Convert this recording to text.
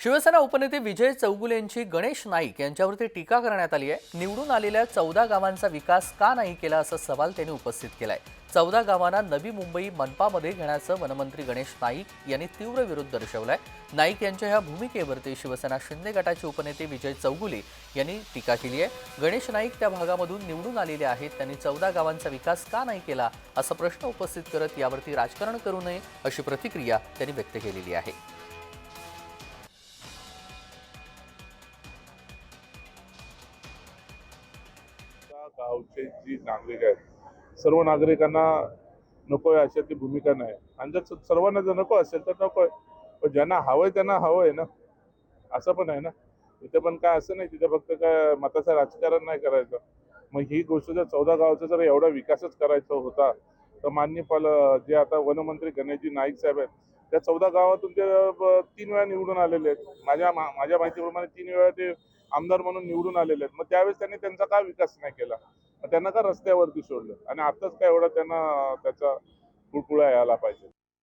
शिवसेना उपनेते विजय चौगुले यांची गणेश नाईक यांच्यावरती टीका करण्यात आली आहे. निवडून आलेल्या चौदा गावांचा विकास का नाही केला असा सवाल त्यांनी उपस्थित केलाय. चौदा गावांना नवी मुंबई मनपामध्ये घेण्याचं वनमंत्री गणेश नाईक यांनी तीव्र विरोध दर्शवलाय. नाईक यांच्या ह्या भूमिकेवरती शिवसेना शिंदे गटाचे उपनेते विजय चौगुले यांनी टीका केली आहे. गणेश नाईक त्या भागामधून निवडून आलेले आहेत. त्यांनी चौदा गावांचा विकास का नाही केला असा प्रश्न उपस्थित करत यावरती राजकारण करू नये अशी प्रतिक्रिया त्यांनी व्यक्त केलेली आहे. गावचे जी नागरिक आहेत. सर्व नागरिकांना नको आहे अशातली भूमिका नाही. आणि जर सर्वांना जर नको असेल तर नको आहे. पण ज्यांना हवंय त्यांना हवं आहे ना. असं पण आहे ना. तिथे पण काय असं नाही तिथे फक्त काय मताचं राजकारण नाही करायचं. मग ही गोष्ट जर चौदा गावचा जर एवढा विकासच करायचा होता तर मान्य पाल जे आता वनमंत्री गणेशजी नाईक साहेब आहेत त्या चौदा गावातून ते तीन वेळा निवडून आलेले आहेत. माझ्या माझ्या माहितीप्रमाणे तीन वेळा ते आमदार म्हणून निवडून आलेले आहेत. मग त्यावेळेस त्यांनी त्यांचा का विकास नाही केला? त्यांना का रस्त्यावरती सोडलं? आणि आताच काय एवढा त्यांना त्याचा कुळकुळा यायला पाहिजे?